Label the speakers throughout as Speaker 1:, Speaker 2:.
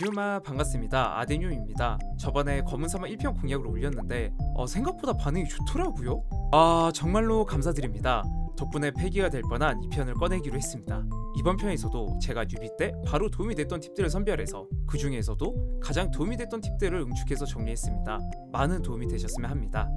Speaker 1: 유마 반갑습니다. 아데뇽입니다. 저번에 검은 사막 1편 공약을 올렸는데 어, 생각보다 반응이 좋더라고요. 아 정말로 감사드립니다. 덕분에 폐기가 될 뻔한 2편을 꺼내기로 했습니다. 이번 편에서도 제가 뉴비 때 바로 도움이 됐던 팁들을 선별해서 그 중에서도 가장 도움이 됐던 팁들을 응축해서 정리했습니다. 많은 도움이 되셨으면 합니다.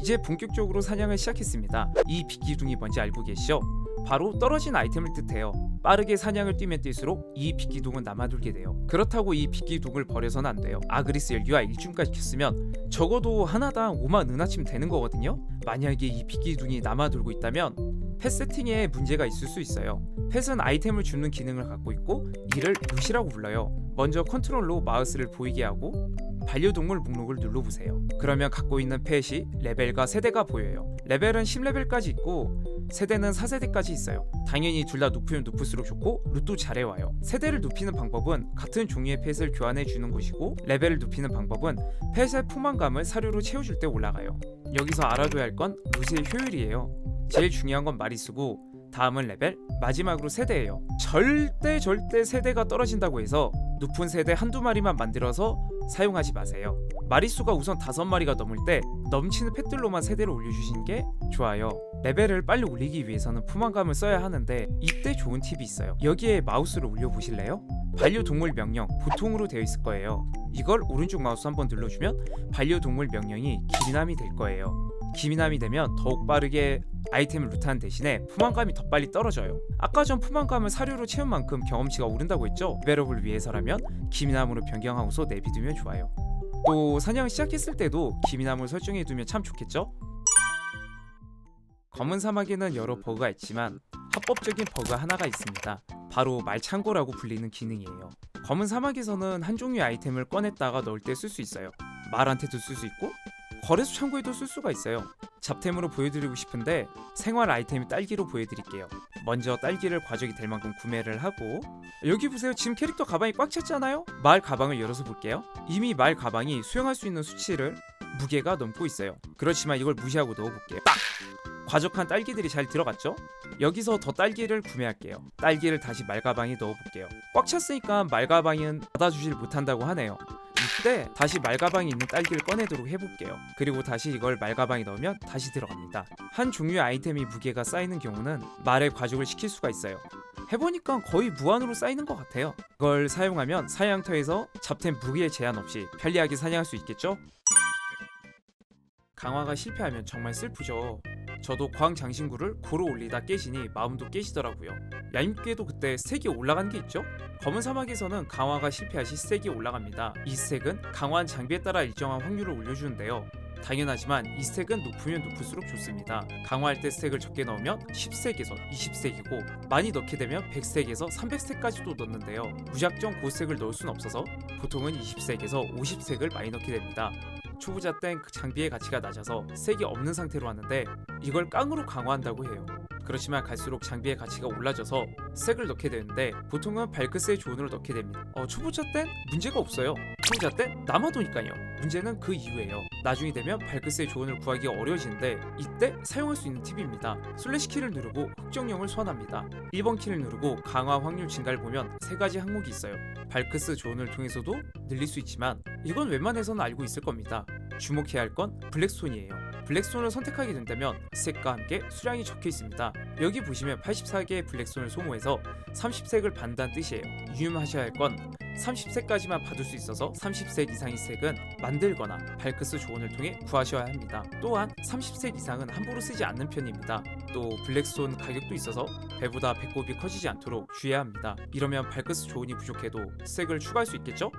Speaker 1: 이제 본격적으로 사냥을 시작했습니다. 이 빗기둥이 뭔지 알고 계시죠? 바로 떨어진 아이템을 뜻해요. 빠르게 사냥을 뛰면 뛸수록 이 빗기둥은 남아돌게 돼요. 그렇다고 이 빗기둥을 버려서는 안 돼요. 아그리스 연료와 일중까지 켰으면 적어도 하나당 5만 은하침 되는 거거든요. 만약에 이 빗기둥이 남아돌고 있다면 펫 세팅에 문제가 있을 수 있어요. 펫은 아이템을 주는 기능을 갖고 있고 이를 루시라고 불러요. 먼저 컨트롤로 마우스를 보이게 하고 반려동물 목록을 눌러보세요. 그러면 갖고 있는 펫이 레벨과 세대가 보여요. 레벨은 10레벨까지 있고 세대는 4세대까지 있어요. 당연히 둘 다 높으면 높을수록 좋고 룻도 잘해와요. 세대를 높이는 방법은 같은 종류의 펫을 교환해 주는 것이고 레벨을 높이는 방법은 펫의 포만감을 사료로 채워줄 때 올라가요. 여기서 알아둬야 할건 룻의 효율이에요. 제일 중요한 건 마리수고 다음은 레벨, 마지막으로 세대예요. 절대 절대 세대가 떨어진다고 해서 높은 세대 한두 마리만 만들어서 사용하지 마세요. 마리수가 우선 다섯 마리가 넘을 때 넘치는 펫들로만 세대를 올려주시는 게 좋아요. 레벨을 빨리 올리기 위해서는 포만감을 써야 하는데 이때 좋은 팁이 있어요. 여기에 마우스를 올려보실래요? 반려동물 명령 보통으로 되어 있을 거예요. 이걸 오른쪽 마우스 한번 눌러주면 반려동물 명령이 기민함이 될 거예요. 기민함이 되면 더욱 빠르게 아이템을 루트하는 대신에 포만감이 더 빨리 떨어져요. 아까 전 포만감을 사료로 채운 만큼 경험치가 오른다고 했죠? 레벨업을 위해서라면 기민함으로 변경하고서 내비두면 좋아요. 또 사냥을 시작했을 때도 기민함을 설정해두면 참 좋겠죠? 검은 사막에는 여러 버그가 있지만 합법적인 버그 하나가 있습니다. 바로 말창고라고 불리는 기능이에요. 검은 사막에서는 한 종류의 아이템을 꺼냈다가 넣을 때 쓸 수 있어요. 말한테도 쓸 수 있고 거래소 창고에도 쓸 수가 있어요. 잡템으로 보여드리고 싶은데 생활 아이템이 딸기로 보여드릴게요. 먼저 딸기를 과적이 될 만큼 구매를 하고 여기 보세요. 지금 캐릭터 가방이 꽉 찼잖아요. 말 가방을 열어서 볼게요. 이미 말 가방이 수용할 수 있는 수치를 무게가 넘고 있어요. 그렇지만 이걸 무시하고 넣어볼게요. 딱! 과적한 딸기들이 잘 들어갔죠? 여기서 더 딸기를 구매할게요. 딸기를 다시 말가방에 넣어볼게요. 꽉 찼으니까 말가방은 받아주질 못한다고 하네요. 이때 다시 말가방에 있는 딸기를 꺼내도록 해볼게요. 그리고 다시 이걸 말가방에 넣으면 다시 들어갑니다. 한 종류의 아이템이 무게가 쌓이는 경우는 말에 과적을 시킬 수가 있어요. 해보니까 거의 무한으로 쌓이는 것 같아요. 이걸 사용하면 사냥터에서 잡템 무게 제한 없이 편리하게 사냥할 수 있겠죠? 강화가 실패하면 정말 슬프죠. 저도 광 장신구를 고로 올리다 깨시니 마음도 깨시더라고요. 얄밉게도 그때 스택이 올라간 게 있죠? 검은 사막에서는 강화가 실패하시 스택이 올라갑니다. 이 스택은 강화한 장비에 따라 일정한 확률을 올려주는데요. 당연하지만 이 스택은 높으면 높을수록 좋습니다. 강화할 때 스택을 적게 넣으면 10스택에서 20스택이고 많이 넣게 되면 100스택에서 300스택까지도 넣는데요. 무작정 고스택을 넣을 순 없어서 보통은 20스택에서 50스택을 많이 넣게 됩니다. 초보자 땐그 장비의 가치가 낮아서 스택이 없는 상태로 하는데 이걸 깡으로 강화한다고 해요. 그렇지만 갈수록 장비의 가치가 올라져서 스택을 넣게 되는데 보통은 발크스의 조언으로 넣게 됩니다. 어, 초보자 땐 문제가 없어요. 초보자 땐 남아도니까요. 문제는 그 이후에요. 나중이 되면 발크스의 조언을 구하기가 어려워지는데 이때 사용할 수 있는 팁입니다. 슬래시 키를 누르고 흑정령을 소환합니다. 1번 키를 누르고 강화 확률 증가를 보면 세 가지 항목이 있어요. 발크스 조언을 통해서도 늘릴 수 있지만 이건 웬만해서는 알고 있을 겁니다. 주목해야 할 건 블랙스톤이에요. 블랙스톤을 선택하게 된다면 색과 함께 수량이 적혀 있습니다. 여기 보시면 84개의 블랙스톤을 소모해서 30색을 받는다는 뜻이에요. 유념하셔야 할 건 30색까지만 받을 수 있어서 30색 이상의 색은 만들거나 발크스 조언을 통해 구하셔야 합니다. 또한 30색 이상은 함부로 쓰지 않는 편입니다. 또 블랙스톤 가격도 있어서 배보다 배꼽이 커지지 않도록 주의해야 합니다. 이러면 발크스 조언이 부족해도 색을 추가할 수 있겠죠?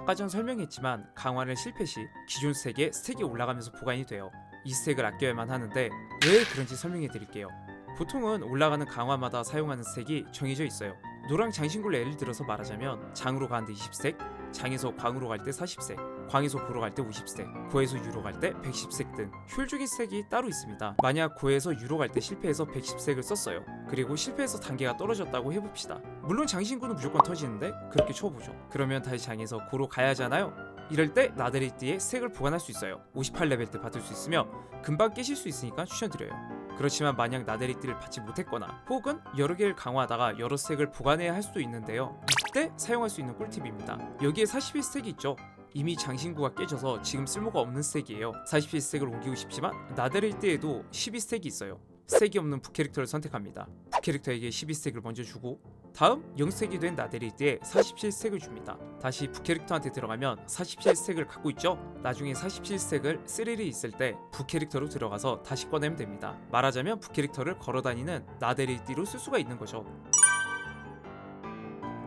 Speaker 1: 아까 전 설명했지만 강화를 실패 시 기존 스택에 스택이 올라가면서 보관이 돼요. 이 스택을 아껴야만 하는데 왜 그런지 설명해 드릴게요. 보통은 올라가는 강화마다 사용하는 스택이 정해져 있어요. 노랑 장신구를 예를 들어서 말하자면 장으로 가는데 20스택, 장에서 광으로 갈 때 40스택, 광에서 고로 갈 때 50스택, 고에서 유로 갈 때 110스택 등 효율적인 스택이 따로 있습니다. 만약 고에서 유로 갈 때 실패해서 110스택을 썼어요. 그리고 실패해서 단계가 떨어졌다고 해봅시다. 물론 장신구는 무조건 터지는데 그렇게 쳐보죠. 그러면 다시 장에서 고로 가야 하잖아요. 이럴 때 나데리띠에 스택을 보관할 수 있어요. 58레벨 때 받을 수 있으며 금방 깨실 수 있으니까 추천드려요. 그렇지만 만약 나데리띠를 받지 못했거나 혹은 여러 개를 강화하다가 여러 스택을 보관해야 할 수도 있는데요. 이때 사용할 수 있는 꿀팁입니다. 여기에 41 스택이 있죠. 이미 장신구가 깨져서 지금 쓸모가 없는 스택이에요. 47 스택을 옮기고 싶지만 나데리띠에도 12 스택이 있어요. 스택이 없는 북캐릭터를 선택합니다. 북캐릭터에게 12스택을 먼저 주고 다음 0스택이 된 나데리띠에 47스택을 줍니다. 다시 북캐릭터한테 들어가면 47스택을 갖고 있죠? 나중에 47스택을 스릴이 있을 때 북캐릭터로 들어가서 다시 꺼내면 됩니다. 말하자면 북캐릭터를 걸어다니는 나데리띠로 쓸 수가 있는 거죠.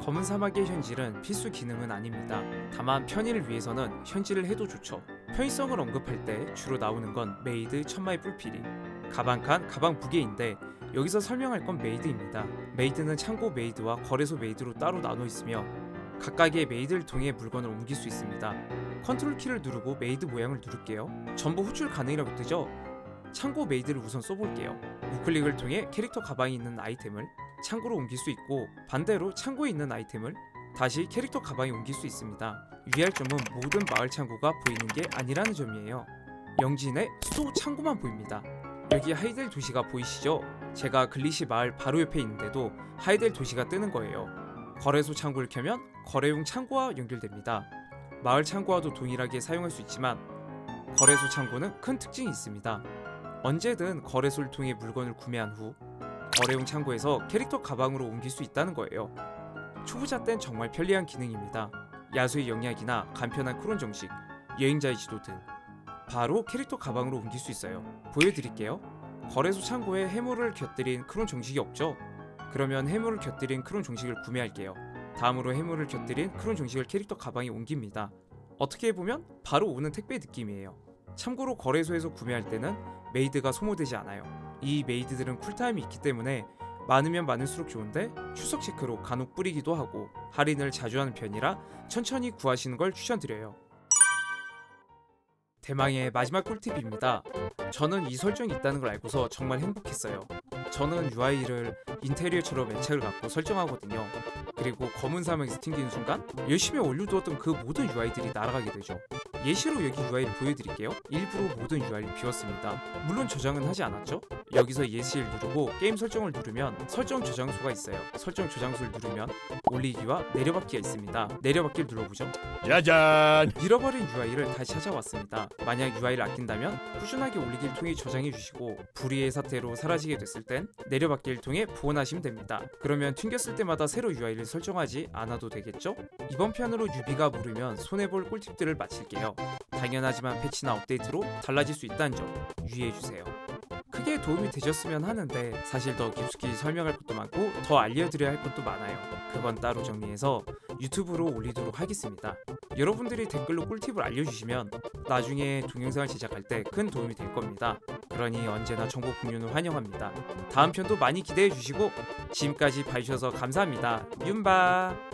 Speaker 1: 검은 사막의 현질은 필수 기능은 아닙니다. 다만 편의를 위해서는 현질을 해도 좋죠. 편의성을 언급할 때 주로 나오는 건 메이드 천마의 뿔필이 가방 칸 가방 무게인데 여기서 설명할 건 메이드입니다. 메이드는 창고 메이드와 거래소 메이드로 따로 나눠 있으며 각각의 메이드를 통해 물건을 옮길 수 있습니다. 컨트롤 키를 누르고 메이드 모양을 누를게요. 전부 호출 가능이라고 뜨죠? 창고 메이드를 우선 써볼게요. 우클릭을 통해 캐릭터 가방에 있는 아이템을 창고로 옮길 수 있고 반대로 창고에 있는 아이템을 다시 캐릭터 가방에 옮길 수 있습니다. 유의할 점은 모든 마을 창고가 보이는 게 아니라는 점이에요. 영진의 수도 창고만 보입니다. 여기 하이델 도시가 보이시죠? 제가 글리시 마을 바로 옆에 있는데도 하이델 도시가 뜨는 거예요. 거래소 창구를 켜면 거래용 창고와 연결됩니다. 마을 창고와도 동일하게 사용할 수 있지만 거래소 창고는 큰 특징이 있습니다. 언제든 거래소를 통해 물건을 구매한 후 거래용 창고에서 캐릭터 가방으로 옮길 수 있다는 거예요. 초보자 땐 정말 편리한 기능입니다. 야수의 영약이나 간편한 크론 정식, 여행자의 지도 등 바로 캐릭터 가방으로 옮길 수 있어요. 보여드릴게요. 거래소 창고에 해물을 곁들인 크론 정식이 없죠? 그러면 해물을 곁들인 크론 정식을 구매할게요. 다음으로 해물을 곁들인 크론 정식을 캐릭터 가방에 옮깁니다. 어떻게 보면 바로 오는 택배 느낌이에요. 참고로 거래소에서 구매할 때는 메이드가 소모되지 않아요. 이 메이드들은 쿨타임이 있기 때문에 많으면 많을수록 좋은데 추석 체크로 간혹 뿌리기도 하고 할인을 자주 하는 편이라 천천히 구하시는 걸 추천드려요. 대망의 마지막 꿀팁입니다. 저는 이 설정이 있다는 걸 알고서 정말 행복했어요. 저는 UI를 인테리어처럼 애착을 갖고 설정하거든요. 그리고 검은 사막에서 튕기는 순간 열심히 올려두었던 그 모든 UI들이 날아가게 되죠. 예시로 여기 UI를 보여드릴게요. 일부러 모든 UI를 비웠습니다. 물론 저장은 하지 않았죠. 여기서 예시를 누르고 게임 설정을 누르면 설정 저장소가 있어요. 설정 저장소를 누르면 올리기와 내려받기가 있습니다. 내려받기를 눌러보죠.
Speaker 2: 짜잔!
Speaker 1: 잃어버린 UI를 다시 찾아왔습니다. 만약 UI를 아낀다면 꾸준하게 올리기를 통해 저장해 주시고 불의의 사태로 사라지게 됐을 땐 내려받기를 통해 보완하시면 됩니다. 그러면 튕겼을 때마다 새로 UI를 설정하지 않아도 되겠죠? 이번 편으로 유비가 모르면 손해볼 꿀팁들을 마칠게요. 당연하지만 패치나 업데이트로 달라질 수 있다는 점 유의해 주세요. 크게 도움이 되셨으면 하는데 사실 더 깊숙이 설명할 것도 많고 더 알려드려야 할 것도 많아요. 그건 따로 정리해서 유튜브로 올리도록 하겠습니다. 여러분들이 댓글로 꿀팁을 알려주시면 나중에 동영상을 제작할 때 큰 도움이 될 겁니다. 그러니 언제나 정보 공유는 환영합니다. 다음 편도 많이 기대해 주시고 지금까지 봐주셔서 감사합니다. 윤바